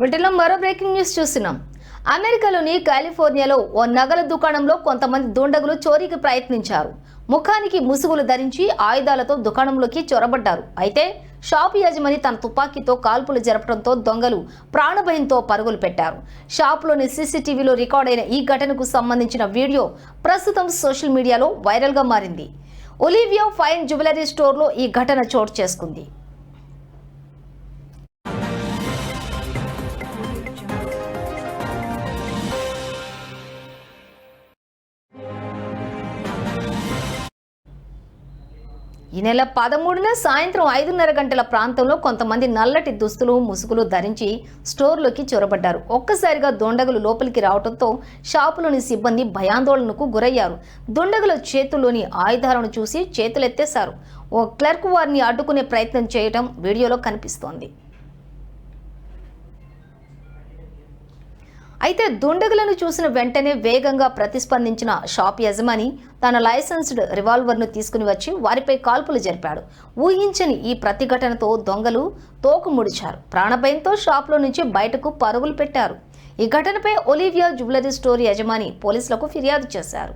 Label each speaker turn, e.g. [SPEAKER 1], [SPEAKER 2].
[SPEAKER 1] బ్రిటన్లో మరో breaking news చూస్తున్నాం. అమెరికాలోని కాలిఫోర్నియాలో ఓ నగల దుకాణంలో కొంతమంది దుండగులు చోరీకి ప్రయత్నించారు. ముఖానికి ముసుగులు ధరించి ఆయుధాలతో దుకాణంలోకి చొరబడ్డారు. అయితే షాపు యజమాని తన తుపాకీతో కాల్పులు జరపడంతో దొంగలు ప్రాణభయంతో పరుగులు పెట్టారు. షాపులోని సీసీటీవీలో రికార్డైన ఈ ఘటనకు సంబంధించిన వీడియో ప్రస్తుతం సోషల్ మీడియాలో వైరల్గా మారింది. ఒలివియా ఫైన్ జ్యువెలరీ స్టోర్లో ఈ ఘటన చోటు చేసుకుంది. ఈ నెల పదమూడున సాయంత్రం ఐదున్నర గంటల ప్రాంతంలో కొంతమంది నల్లటి దుస్తులు ముసుగులు ధరించి స్టోర్లోకి చొరబడ్డారు. ఒక్కసారిగా దుండగులు లోపలికి రావడంతో షాపులోని సిబ్బంది భయాందోళనకు గురయ్యారు. దొండగుల చేతుల్లోని ఆయుధాలను చూసి చేతులెత్తేశారు. ఓ క్లర్క్ వారిని అడ్డుకునే ప్రయత్నం చేయటం వీడియోలో కనిపిస్తోంది. అయితే దుండగులను చూసిన వెంటనే వేగంగా ప్రతిస్పందించిన షాప్ యజమాని తన లైసెన్స్డ్ రివాల్వర్ను తీసుకుని వచ్చి వారిపై కాల్పులు జరిపాడు. ఊహించని ఈ ప్రతిఘటనతో దొంగలు తోకు ముడిచారు. ప్రాణభయంతో షాప్లో నుంచి బయటకు పరుగులు పెట్టారు. ఈ ఘటనపై ఒలివియా జ్యువెలరీ స్టోర్ యజమాని పోలీసులకు ఫిర్యాదు చేశారు.